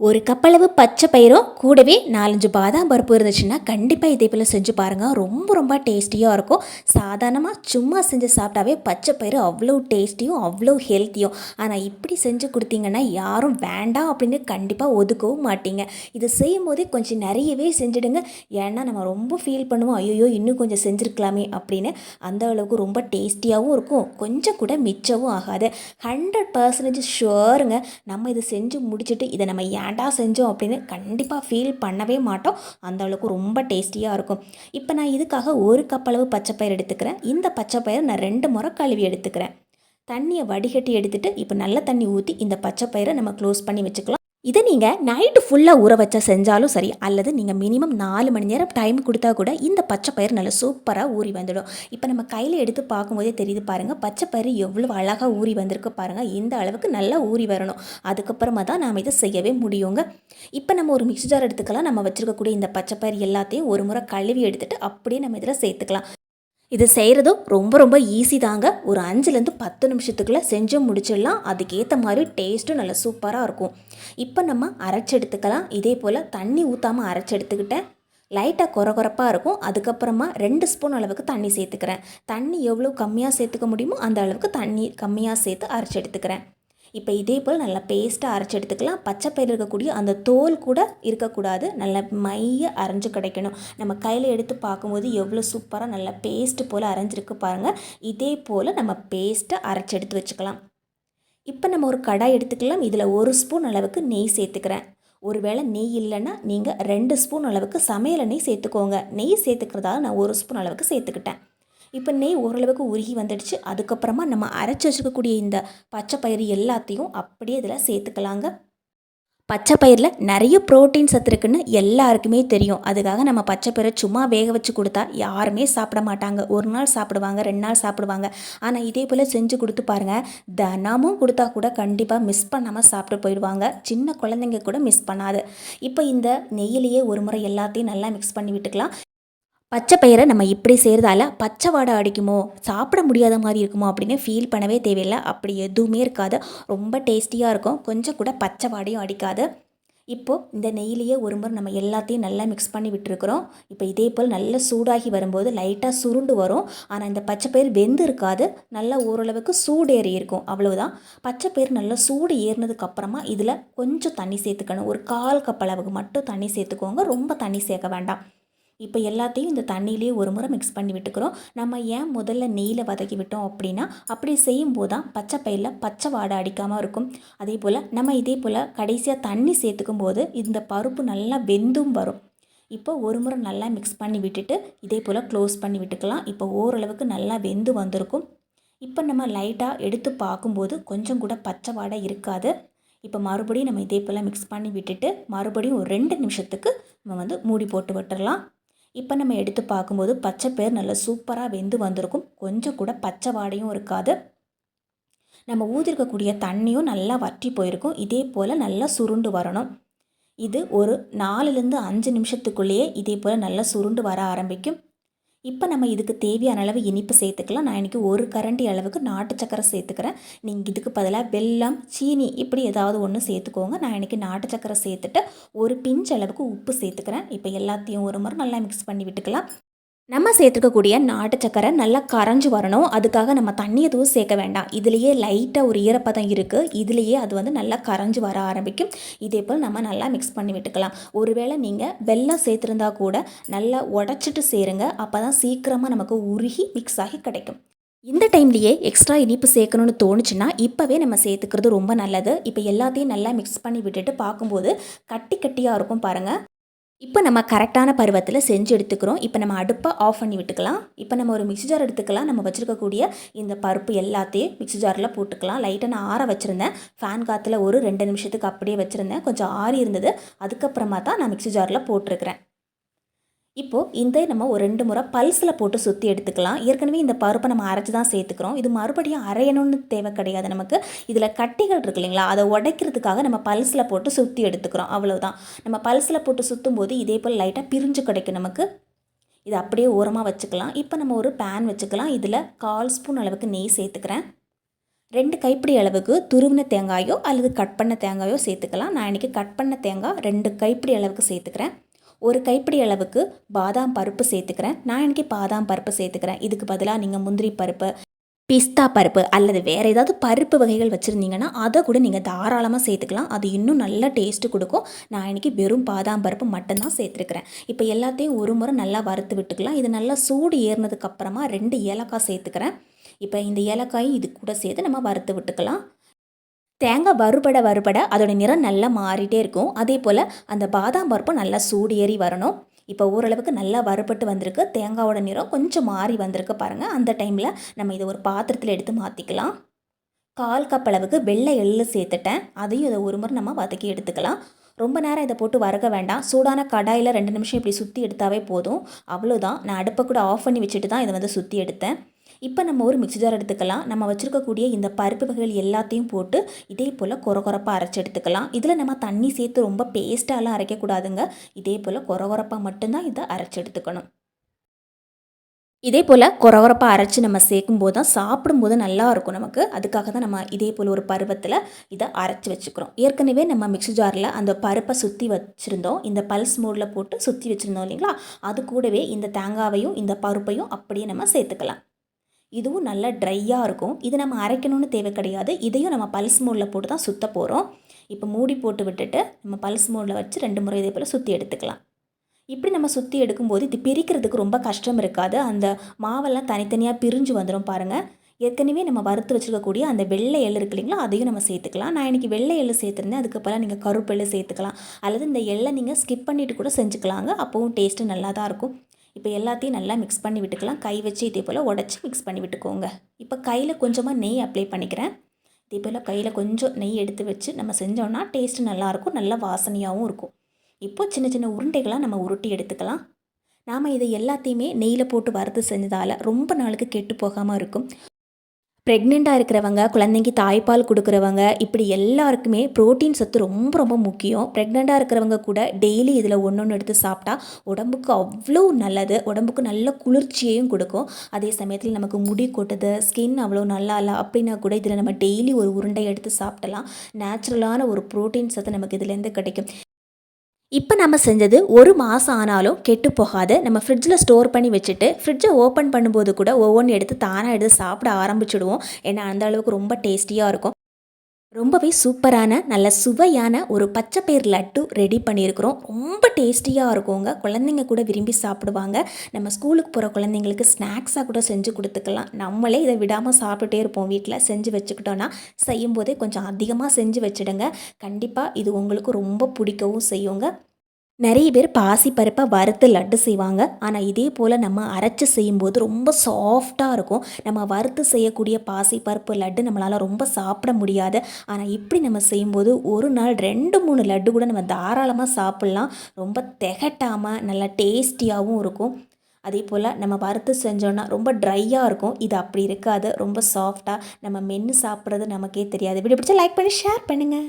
ஒரு கப்பளவு பச்சை பயிரும் கூடவே நாலஞ்சு பாதாம் பருப்பு இருந்துச்சுன்னா கண்டிப்பாக இதே போல் செஞ்சு பாருங்கள் ரொம்ப ரொம்ப டேஸ்டியாக இருக்கும். சாதாரணமாக சும்மா செஞ்சு சாப்பிட்டாவே பச்சை பயிறு அவ்வளோ டேஸ்டியும் அவ்வளோ ஹெல்த்தியும். ஆனால் இப்படி செஞ்சு கொடுத்தீங்கன்னா யாரும் வேண்டாம் அப்படின்னு கண்டிப்பாக ஒதுக்கவும் மாட்டீங்க. இதை செய்யும் போதே கொஞ்சம் நிறையவே செஞ்சுடுங்க. ஏன்னா நம்ம ரொம்ப ஃபீல் பண்ணுவோம் ஐயோ இன்னும் கொஞ்சம் செஞ்சுருக்கலாமே அப்படின்னு. அந்த அளவுக்கு ரொம்ப டேஸ்டியாகவும் இருக்கும். கொஞ்சம் கூட மிச்சமும் ஆகாது. ஹண்ட்ரட் பர்சன்டேஜ் ஷுவருங்க நம்ம இதை செஞ்சு முடிச்சுட்டு இதை நம்ம ஏன்டா செஞ்சோம் அப்படின்னு கண்டிப்பாக ஃபீல் பண்ணவே மாட்டோம். அந்த அளவுக்கு ரொம்ப டேஸ்டியாக இருக்கும். இப்போ நான் இதுக்காக ஒரு கப் அளவு பச்சைப்பயிர் எடுத்துக்கிறேன். இந்த பச்சைப்பயிர் நான் ரெண்டு முறை கழுவி எடுத்துக்கிறேன். தண்ணியை வடிகட்டி எடுத்துகிட்டு இப்போ நல்ல தண்ணி ஊற்றி இந்த பச்சைப்பயிரை நம்ம க்ளோஸ் பண்ணி வச்சுக்கலாம். இதை நீங்கள் நைட்டு ஃபுல்லாக ஊற வச்சா செஞ்சாலும் சரி அல்லது நீங்கள் மினிமம் நாலு மணி நேரம் டைம் கொடுத்தா கூட இந்த பச்சை பயிர் நல்லா சூப்பராக ஊறி வந்துடும். இப்போ நம்ம கையில் எடுத்து பார்க்கும்போதே தெரியுது பாருங்கள் பச்சை பயிர் எவ்வளோ அழகாக ஊறி வந்திருக்கு பாருங்கள் இந்த அளவுக்கு நல்லா ஊறி வரணும். அதுக்கப்புறமா தான் நாம் இதை செய்யவே முடியுங்க. இப்போ நம்ம ஒரு மிக்சி ஜார் எடுத்துக்கலாம். நம்ம வச்சுருக்கக்கூடிய இந்த பச்சை பயிர் எல்லாத்தையும் ஒரு முறை கழுவி எடுத்துகிட்டு அப்படியே நம்ம இதில் சேர்த்துக்கலாம். இது செய்கிறதும் ரொம்ப ரொம்ப ஈஸி தாங்க. ஒரு அஞ்சுலேருந்து பத்து நிமிஷத்துக்குள்ளே செஞ்சு முடிச்சிடலாம். அதுக்கேற்ற மாதிரி டேஸ்ட்டும் நல்லா சூப்பராக இருக்கும். இப்போ நம்ம அரைச்சி எடுத்துக்கலாம். இதே போல் தண்ணி ஊற்றாமல் அரைச்சி எடுத்துக்கிட்டேன். லைட்டாக குறை குறைப்பாக இருக்கும். அதுக்கப்புறமா ரெண்டு ஸ்பூன் அளவுக்கு தண்ணி சேர்த்துக்கிறேன். தண்ணி எவ்வளோ கம்மியாக சேர்த்துக்க முடியுமோ அந்த அளவுக்கு தண்ணி கம்மியாக சேர்த்து அரைச்சி எடுத்துக்கிறேன். இப்போ இதே போல் நல்லா பேஸ்ட்டாக அரைச்சி எடுத்துக்கலாம். பச்சை பயிர் இருக்கக்கூடிய அந்த தோல் கூட இருக்கக்கூடாது. நல்லா மைய அரைஞ்சு கிடைக்கணும். நம்ம கையில் எடுத்து பார்க்கும்போது எவ்வளோ சூப்பராக நல்லா பேஸ்ட் போல் அரைஞ்சிருக்கு பாருங்கள் இதே போல் நம்ம பேஸ்ட்டை அரைச்சி எடுத்து வச்சுக்கலாம். இப்போ நம்ம ஒரு கடாய் எடுத்துக்கலாம். இதில் ஒரு ஸ்பூன் அளவுக்கு நெய் சேர்த்துக்கிறேன். ஒருவேளை நெய் இல்லைன்னா நீங்கள் ரெண்டு ஸ்பூன் அளவுக்கு சமையல் நெய் சேர்த்துக்கோங்க. நெய் சேர்த்துக்கிறதால நான் ஒரு ஸ்பூன் அளவுக்கு சேர்த்துக்கிட்டேன். இப்போ நெய் ஓரளவுக்கு உருகி வந்துடுச்சு. அதுக்கப்புறமா நம்ம அரைச்சி வச்சுக்கக்கூடிய இந்த பச்சை பயிறு எல்லாத்தையும் அப்படியே இதில் சேர்த்துக்கலாங்க. பச்சை பயிரில் நிறைய ப்ரோட்டீன் சத்து இருக்குன்னு எல்லாருக்குமே தெரியும். அதுக்காக நம்ம பச்சை பயிரை சும்மா வேக வச்சு கொடுத்தா யாருமே சாப்பிட மாட்டாங்க. ஒரு நாள் சாப்பிடுவாங்க ரெண்டு நாள் சாப்பிடுவாங்க. ஆனால் இதே போல் செஞ்சு கொடுத்து பாருங்கள் தினமும் கொடுத்தா கூட கண்டிப்பாக மிஸ் பண்ணாமல் சாப்பிட்டு போயிடுவாங்க. சின்ன குழந்தைங்க கூட மிஸ் பண்ணாது. இப்போ இந்த நெய்யிலேயே ஒரு முறை எல்லாத்தையும் நல்லா மிக்ஸ் பண்ணி விட்டுக்கலாம். பச்சை பயிரை நம்ம இப்படி செய்கிறதால பச்சை வாடை அடிக்குமோ சாப்பிட முடியாத மாதிரி இருக்குமோ அப்படின்னு ஃபீல் பண்ணவே தேவையில்லை. அப்படி எதுவுமே இருக்காது. ரொம்ப டேஸ்டியாக இருக்கும். கொஞ்சம் கூட பச்சை வாடையும் அடிக்காது. இப்போது இந்த நெய்யிலேயே ஒரு முறை நம்ம எல்லாத்தையும் நல்லா மிக்ஸ் பண்ணி விட்டுருக்குறோம். இப்போ இதே போல் நல்லா சூடாகி வரும்போது லைட்டாக சுருண்டு வரும். ஆனால் இந்த பச்சை பயிர் வெந்து இருக்காது. நல்லா ஓரளவுக்கு சூடு ஏறி இருக்கும். அவ்வளவுதான். பச்சை பயிர் நல்லா சூடு ஏறினதுக்கப்புறமா இதில் கொஞ்சம் தண்ணி சேர்த்துக்கணும். ஒரு கால் கப் அளவுக்கு மட்டும் தண்ணி சேர்த்துக்கோங்க. ரொம்ப தண்ணி சேர்க்க வேண்டாம். இப்போ எல்லாத்தையும் இந்த தண்ணியிலே ஒரு முறை மிக்ஸ் பண்ணி விட்டுக்கிறோம். நம்ம ஏன் முதல்ல நெய்யில் வதக்கி விட்டோம் அப்படின்னா அப்படி செய்யும்போது தான் பச்சை பயிரில் பச்சை வாடை அடிக்காமல் இருக்கும். அதே போல் நம்ம இதே போல் கடைசியாக தண்ணி சேர்த்துக்கும் போது இந்த பருப்பு நல்லா வெந்தும் வரும். இப்போ ஒரு முறை நல்லா மிக்ஸ் பண்ணி விட்டுட்டு இதே போல் க்ளோஸ் பண்ணி விட்டுக்கலாம். இப்போ ஓரளவுக்கு நல்லா வெந்து வந்திருக்கும். இப்போ நம்ம லைட்டாக எடுத்து பார்க்கும்போது கொஞ்சம் கூட பச்சை வாடை இருக்காது. இப்போ மறுபடியும் நம்ம இதே போல் மிக்ஸ் பண்ணி விட்டுட்டு மறுபடியும் ஒரு ரெண்டு நிமிஷத்துக்கு நம்ம வந்து மூடி போட்டு விட்டுடலாம் இப்போ நம்ம எடுத்து பார்க்கும்போது பச்சை பயிர் நல்லா சூப்பராக வெந்து வந்திருக்கும். கொஞ்சம் கூட பச்சை வாடையும் இருக்காது. நம்ம ஊதிருக்கக்கூடிய தண்ணியும் நல்லா வற்றி போயிருக்கும். இதே போல் நல்லா சுருண்டு வரணும். இது ஒரு நாலுலேருந்து அஞ்சு நிமிஷத்துக்குள்ளேயே இதே போல் நல்லா சுருண்டு வர ஆரம்பிக்கும். இப்போ நம்ம இதுக்கு தேவையான அளவு இனிப்பு சேர்த்துக்கலாம். நான் இன்றைக்கி ஒரு கரண்டி அளவுக்கு நாட்டு சக்கரை சேர்த்துக்கிறேன். நீங்கள் இதுக்கு பதிலாக வெல்லம் சீனி இப்படி ஏதாவது ஒன்று சேர்த்துக்கோங்க. நான் இன்றைக்கி நாட்டு சக்கரை சேர்த்துட்டு ஒரு பிஞ்ச் அளவுக்கு உப்பு சேர்த்துக்கிறேன். இப்போ எல்லாத்தையும் ஒரு முறை நல்லா மிக்ஸ் பண்ணி விட்டுக்கலாம். நம்ம சேர்த்துக்கக்கூடிய நாட்டு சக்கரை நல்லா கரைஞ்சி வரணும். அதுக்காக நம்ம தண்ணி எதுவும் சேர்க்க வேண்டாம். இதுலேயே லைட்டாக ஒரு ஈரப்பதம் இருக்குது இதுலேயே அது வந்து நல்லா கரைஞ்சி வர ஆரம்பிக்கும். இதே போல் நம்ம நல்லா மிக்ஸ் பண்ணி விட்டுக்கலாம். ஒருவேளை நீங்கள் வெள்ளம் சேர்த்துருந்தா கூட நல்லா உடச்சிட்டு சேருங்க. அப்போ தான் சீக்கிரமாக நமக்கு உருகி மிக்ஸ் ஆகி கிடைக்கும். இந்த டைம்லேயே எக்ஸ்ட்ரா இனிப்பு சேர்க்கணும்னு தோணுச்சுன்னா இப்போவே நம்ம சேர்த்துக்கிறது ரொம்ப நல்லது. இப்போ எல்லாத்தையும் நல்லா மிக்ஸ் பண்ணி விட்டுட்டு பார்க்கும்போது கட்டி கட்டியாக இருக்கும் பாருங்கள் இப்போ நம்ம கரெக்டான பருவத்தில் செஞ்சு எடுத்துக்கிறோம். இப்போ நம்ம அடுப்பை ஆஃப் பண்ணி விட்டுக்கலாம். இப்போ நம்ம ஒரு மிக்ஸி ஜார் எடுத்துக்கலாம். நம்ம வச்சுருக்கக்கூடிய இந்த பருப்பு எல்லாத்தையும் மிக்ஸி ஜாரில் போட்டுக்கலாம். லைட்டாக நான் ஆற வச்சுருந்தேன். ஃபேன் காற்றுல ஒரு ரெண்டு நிமிஷத்துக்கு அப்படியே வச்சுருந்தேன். கொஞ்சம் ஆறி இருந்தது. அதுக்கப்புறமா தான் நான் மிக்ஸி ஜாரில் போட்டிருக்கிறேன். இப்போது இந்த நம்ம ஒரு ரெண்டு முறை பல்ஸில் போட்டு சுற்றி எடுத்துக்கலாம். ஏற்கனவே இந்த பருப்பை நம்ம அரைச்சி தான் சேர்த்துக்கிறோம். இது மறுபடியும் அரையணும்னு தேவை கிடையாது நமக்கு. இதில் கட்டிகள் இருக்கு இல்லைங்களா? அதை உடைக்கிறதுக்காக நம்ம பல்ஸில் போட்டு சுற்றி எடுத்துக்கிறோம். அவ்வளோதான் நம்ம பல்ஸில் போட்டு சுற்றும் போது இதே போல் லைட்டாக பிரிஞ்சு கிடைக்கும் நமக்கு. இதை அப்படியே ஓரமாக வச்சுக்கலாம். இப்போ நம்ம ஒரு பேன் வச்சுக்கலாம். இதில் கால் ஸ்பூன் அளவுக்கு நெய் சேர்த்துக்கிறேன். ரெண்டு கைப்பிடி அளவுக்கு துருவின தேங்காயோ அல்லது கட் பண்ண தேங்காயோ சேர்த்துக்கலாம். நான் இன்றைக்கி கட் பண்ண தேங்காய் ரெண்டு கைப்பிடி அளவுக்கு சேர்த்துக்கிறேன். ஒரு கைப்பிடி அளவுக்கு பாதாம் பருப்பு சேர்த்துக்கிறேன். நான் இன்றைக்கி பாதாம் பருப்பு சேர்த்துக்கிறேன். இதுக்கு பதிலாக நீங்கள் முந்திரி பருப்பு பிஸ்தா பருப்பு அல்லது வேறு ஏதாவது பருப்பு வகைகள் வச்சுருந்தீங்கன்னா அதை கூட நீங்கள் தாராளமாக சேர்த்துக்கலாம். அது இன்னும் நல்ல டேஸ்ட்டு கொடுக்கும். நான் இன்றைக்கி வெறும் பாதாம் பருப்பு மட்டும்தான் சேர்த்துருக்கிறேன். இப்போ எல்லாத்தையும் ஒரு முறை நல்லா வறுத்து விட்டுக்கலாம். இது நல்லா சூடு ஏறினதுக்கப்புறமா ரெண்டு ஏலக்காய் சேர்த்துக்கிறேன். இப்போ இந்த ஏலக்காயும் இது கூட சேர்த்து நம்ம வறுத்து விட்டுக்கலாம். தேங்காய் வறுபட வறுபட அதோட நிறம் நல்லா மாறிட்டே இருக்கும். அதே போல் அந்த பாதாம் பருப்பும் நல்லா சூடு ஏறி வரணும். இப்போ ஓரளவுக்கு நல்லா வறுபட்டு வந்திருக்கு. தேங்காவோட நிறம் கொஞ்சம் மாறி வந்திருக்கு பாருங்கள் அந்த டைமில் நம்ம இதை ஒரு பாத்திரத்தில் எடுத்து மாற்றிக்கலாம் கால் கப் அளவுக்கு வெள்ளை எள்ளு சேர்த்துட்டேன். அதையும் இதை ஒரு முறை நம்ம வதக்கி எடுத்துக்கலாம். ரொம்ப நேரம் இதை போட்டு வறுக்க வேண்டாம். சூடான கடாயில் ரெண்டு நிமிஷம் இப்படி சுற்றி எடுத்தாவே போதும். அவ்வளோதான் நான் அடுப்பை கூட ஆஃப் பண்ணி வச்சுட்டு தான் இதை வந்து சுற்றி எடுத்தேன். இப்போ நம்ம ஒரு மிக்ஸி ஜார் எடுத்துக்கலாம். நம்ம வச்சுருக்கக்கூடிய இந்த பருப்பு வகைகள் எல்லாத்தையும் போட்டு இதே போல் கொர கொரப்பாக அரைச்சி எடுத்துக்கலாம். இதில் நம்ம தண்ணி சேர்த்து ரொம்ப பேஸ்ட்டாலாம் அரைக்கக்கூடாதுங்க. இதே போல் கொர கொரப்பாக மட்டும்தான் இதை அரைச்சி எடுத்துக்கணும். இதே போல் கொரகொரப்பாக அரைச்சி நம்ம சேர்க்கும்போது தான் சாப்பிடும்போது நல்லா இருக்கும் நமக்கு. அதுக்காக தான் நம்ம இதே போல் ஒரு பருவத்தில் இதை அரைச்சி வச்சுக்கிறோம். ஏற்கனவே நம்ம மிக்ஸி ஜாரில் அந்த பருப்பை சுற்றி வச்சுருந்தோம். இந்த பல்ஸ் மோடில் போட்டு சுற்றி வச்சுருந்தோம் இல்லைங்களா? அது கூடவே இந்த தேங்காவையும் இந்த பருப்பையும் அப்படியே நம்ம சேர்த்துக்கலாம். இதுவும் நல்லா ட்ரையாக இருக்கும். இது நம்ம அரைக்கணும்னு தேவை கிடையாது. இதையும் நம்ம பல்ஸ் மோடில் போட்டு தான் சுற்ற போகிறோம் இப்போ மூடி போட்டு விட்டுட்டு நம்ம பல்ஸ் மோடில் வச்சு ரெண்டு முறை இதே போல் சுற்றி எடுத்துக்கலாம். இப்படி நம்ம சுற்றி எடுக்கும்போது இது பிரிக்கிறதுக்கு ரொம்ப கஷ்டம் இருக்காது. அந்த மாவெல்லாம் தனித்தனியாக பிரிஞ்சு வந்துடும் பாருங்கள் ஏற்கனவே நம்ம வறுத்து வச்சுருக்கக்கூடிய அந்த வெள்ளை எள்ளு இருக்கு இல்லைங்களா அதையும் நம்ம சேர்த்துக்கலாம். நான் இன்றைக்கி வெள்ளை எள்ளு சேர்த்துருந்தேன். அதுக்கப்புறம் நீங்கள் கருப்பு எள்ளு சேர்த்துக்கலாம். அல்லது இந்த எள்ளை நீங்கள் ஸ்கிப் பண்ணிவிட்டு கூட செஞ்சுக்கலாங்க. அப்போவும் டேஸ்ட்டு நல்லா தான் இருக்கும். இப்போ எல்லாத்தையும் நல்லா மிக்ஸ் பண்ணி விட்டுக்கலாம். கை வச்சு இதே போல் உடச்சி மிக்ஸ் பண்ணி விட்டுக்கோங்க. இப்போ கையில் கொஞ்சமாக நெய் அப்ளை பண்ணிக்கிறேன். இதே போல் கையில் கொஞ்சம் நெய் எடுத்து வச்சு நம்ம செஞ்சோன்னா டேஸ்ட்டு நல்லாயிருக்கும் நல்லா வாசனையாகவும் இருக்கும். இப்போது சின்ன சின்ன உருண்டைகளாக நம்ம உருட்டி எடுத்துக்கலாம். நாம் இதை எல்லாத்தையுமே நெய்யில் போட்டு வறுத்து செஞ்சதால் ரொம்ப நாளுக்கு கெட்டு போகாமல் இருக்கும். ப்ரெக்னெண்ட்டாக இருக்கிறவங்க குழந்தைக்கு தாய்ப்பால் கொடுக்குறவங்க இப்படி எல்லாருக்குமே ப்ரோட்டீன் சத்து ரொம்ப ரொம்ப முக்கியம். ப்ரெக்னெண்ட்டாக இருக்கிறவங்க கூட டெய்லி இதில் ஒன்று ஒன்று எடுத்து சாப்பிட்டா உடம்புக்கு அவ்வளோ நல்லது உடம்புக்கு நல்ல குளிர்ச்சியையும் கொடுக்கும். அதே சமயத்தில் நமக்கு முடி கொட்டுது ஸ்கின் அவ்வளோ நல்லா இல்லை அப்படின்னா கூட இதில் நம்ம டெய்லி ஒரு உருண்டை எடுத்து சாப்பிடலாம். நேச்சுரலான ஒரு ப்ரோட்டீன் சத்து நமக்கு இதுலேருந்து கிடைக்கும். இப்போ நம்ம செஞ்சது ஒரு மாதம் ஆனாலும் கெட்டு போகாத நம்ம ஃப்ரிட்ஜில் ஸ்டோர் பண்ணி வச்சுட்டு ஃப்ரிட்ஜை ஓப்பன் பண்ணும்போது கூட ஒவ்வொன்று எடுத்து தானாக எடுத்து சாப்பிட ஆரம்பிச்சிடுவோம். ஏன்னா அந்த அளவுக்கு ரொம்ப டேஸ்டியாக இருக்கும். ரொம்பவே சூப்பரான நல்ல சுவையான ஒரு பச்சைப்பயிர் லட்டு ரெடி பண்ணியிருக்கிறோம். ரொம்ப டேஸ்டியாக இருக்குங்க. குழந்தைங்க கூட விரும்பி சாப்பிடுவாங்க. நம்ம ஸ்கூலுக்கு போகிற குழந்தைங்களுக்கு ஸ்நாக்ஸாக கூட செஞ்சு கொடுத்துக்கலாம். நம்மளே இதை விடாமல் சாப்பிட்டுட்டே இருப்போம் வீட்டில் செஞ்சு வச்சுக்கிட்டோன்னா செய்யும்போதே கொஞ்சம் அதிகமாக செஞ்சு வச்சுடுங்க. கண்டிப்பாக இது உங்களுக்கு ரொம்ப பிடிக்கவும் செய்யுங்க. நிறைய பேர் பாசி பருப்பை வறுத்து லட்டு செய்வாங்க. ஆனால் இதே போல் நம்ம அரைச்சி செய்யும்போது ரொம்ப சாஃப்டாக இருக்கும். நம்ம வறுத்து செய்யக்கூடிய பாசி பருப்பு லட்டு நம்மளால் ரொம்ப சாப்பிட முடியாது. ஆனால் இப்படி நம்ம செய்யும்போது ஒரு நாள் ரெண்டு மூணு லட்டு கூட நம்ம தாராளமாக சாப்பிட்லாம். ரொம்ப திகட்டாமல் நல்லா டேஸ்டியாகவும் இருக்கும். அதே போல் நம்ம வறுத்து செஞ்சோன்னா ரொம்ப ட்ரையாக இருக்கும். இது அப்படி இருக்காது. ரொம்ப சாஃப்டாக நம்ம மென்று சாப்பிட்றது நமக்கே தெரியாது. இப்படி பிடிச்சா லைக் பண்ணி ஷேர் பண்ணுங்கள்